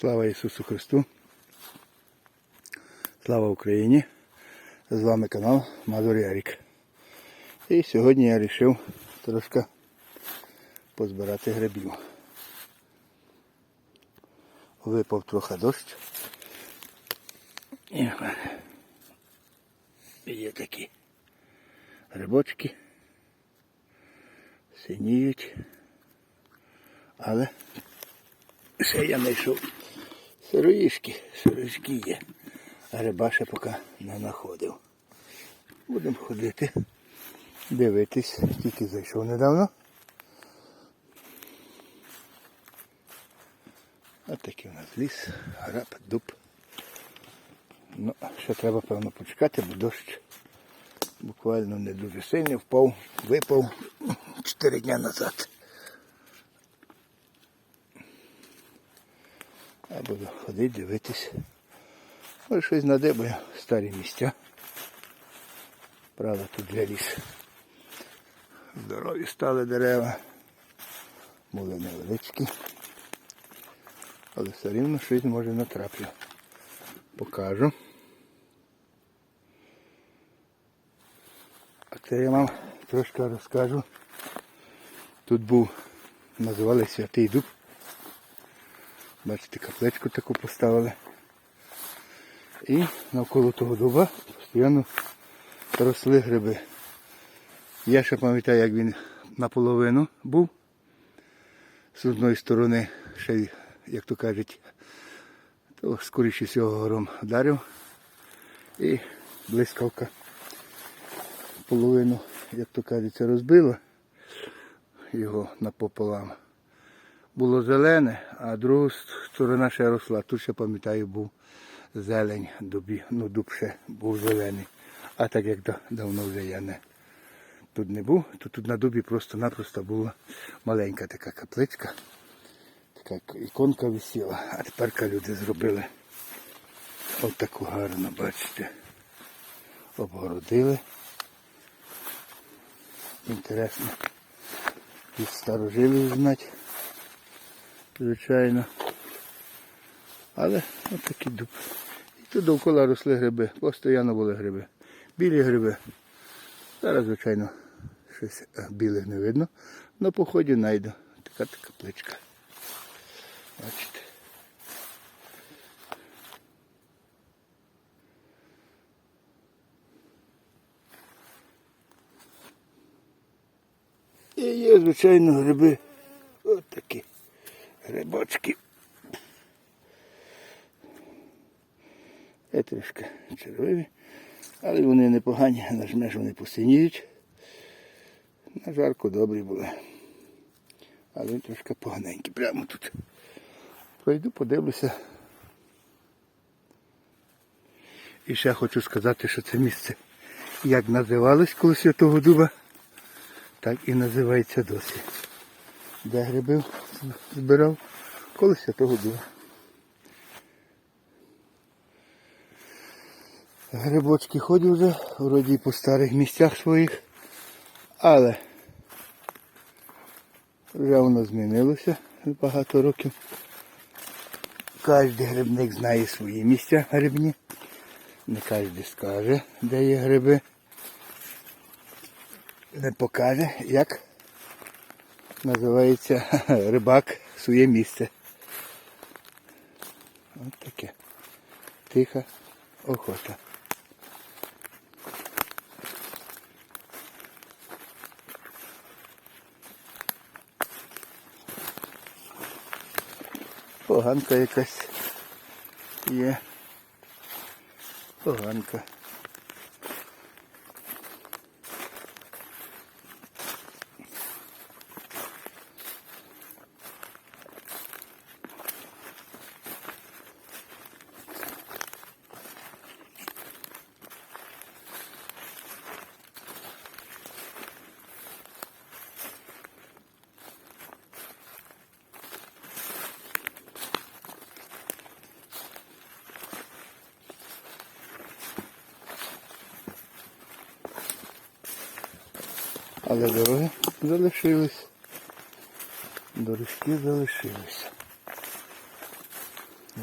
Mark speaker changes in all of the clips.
Speaker 1: Слава Ісусу Христу! Слава Україні! З вами канал Мазур Ярік. І сьогодні я вирішив трошки позбирати грибів. Випав трохи дощ. І є такі грибочки. Синіють. Але ще я знайшов сироїшки, сироїшки є. А гриба ще поки не знаходив. Будемо ходити, дивитись, тільки зайшов недавно. Ось такий у нас ліс, граб, дуб. Ну, ще треба, певно, почекати, бо дощ буквально не дуже сильний впав, випав 4 дні назад. Я буду ходити, дивитись. Може щось надибаю, старі місця. Правда, тут для ліс. Здорові стали дерева. Були невеличкі. Але все рівно щось може натраплю. Покажу. А це я вам трошки розкажу. Тут був, називали Святий Дуб. Бачите, каплечку таку поставили. І навколо того дуба постійно росли гриби. Я ще пам'ятаю, як він наполовину був. З одної сторони, ще, як то кажуть, то скоріше всього гором вдарив. І блискавка половину, як то кажеться, розбила його напополам було зелене, а друга сторона ще росла. Тут ще пам'ятаю, був зелень дубі. Ну, дуб ще був зелений. А так як давно вже я не тут не був, то тут на дубі просто-напросто була маленька така капличка. Така іконка висіла. А тепер люди зробили от таку гарну, бачите. Обгородили. Інтересно. Від старожилів знати звичайно. Але от дуб. І тут довкола росли гриби, постійно були гриби. Білі гриби. Зараз, звичайно, щось білих не видно. На поході знайду. Така така пличка. Бачите. І є, звичайно, гриби. Грибочки. Є трішки червиві, але вони непогані, нажмеш вони посиніють. На жарку добрі були. Але він трошки поганенький. Прямо тут. Пройду, подивлюся. І ще хочу сказати, що це місце як називалось коло Святого Дуба, так і називається досі. Де гриби збирав? Коло Святого Дуба. Грибочки ходять вже, вроді по старих місцях своїх, але вже воно змінилося багато років. Кожен грибник знає свої місця грибні. Не кожен скаже, де є гриби. Не покаже, як називається рибак своє місце. Ось таке. Тиха охота. Поганка якась є. Поганка. Але дороги залишились. Дорожки залишилися.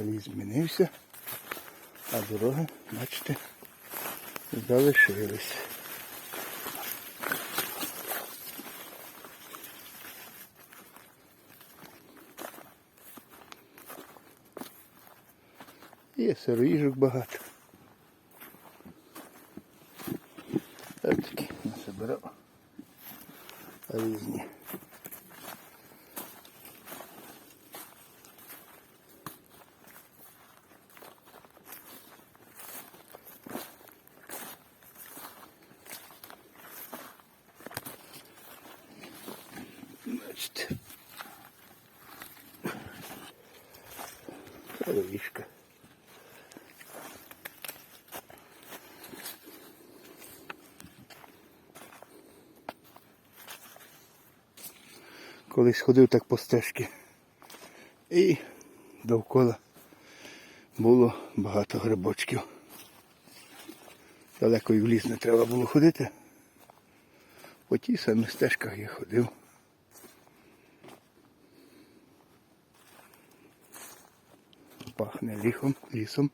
Speaker 1: Ліс змінився, а дороги, бачите, залишились. Є сироїжок багато. Ось такі насобирав різні. Колись ходив так по стежці. І довкола було багато грибочків. Далеко і в ліс не треба було ходити. По тій самій стежках я ходив. Пахне ліхом, лісом.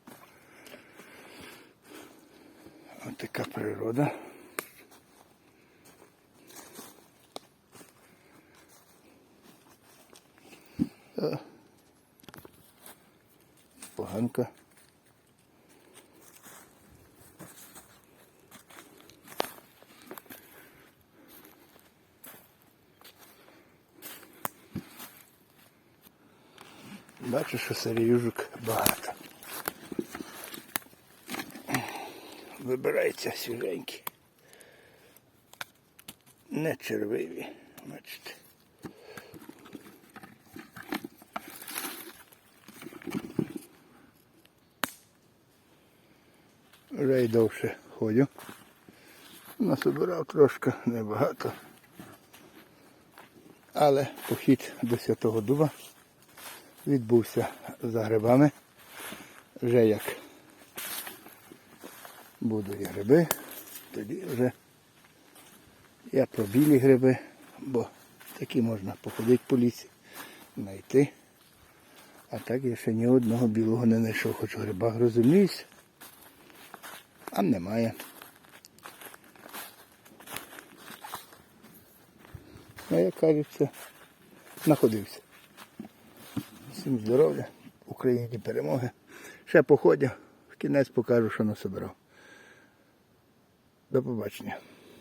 Speaker 1: Ось така природа. Поганка. Бачу, що серіюжок багато. Вибираються свіженькі. Не червиві, бачите. Вже й довше ходю. Насобирав трошки, небагато. Але похід до Святого Дуба відбувся за грибами. Вже як будуть гриби, тоді вже я про білі гриби, бо такі можна походити по лісі, знайти. А так я ще ні одного білого не знайшов, хоч у грибах розуміюсь, а немає. Ну, як кажеться, знаходився. Всім здоров'я, Україні перемоги. Ще походя, в кінець покажу, що насобирав. До побачення.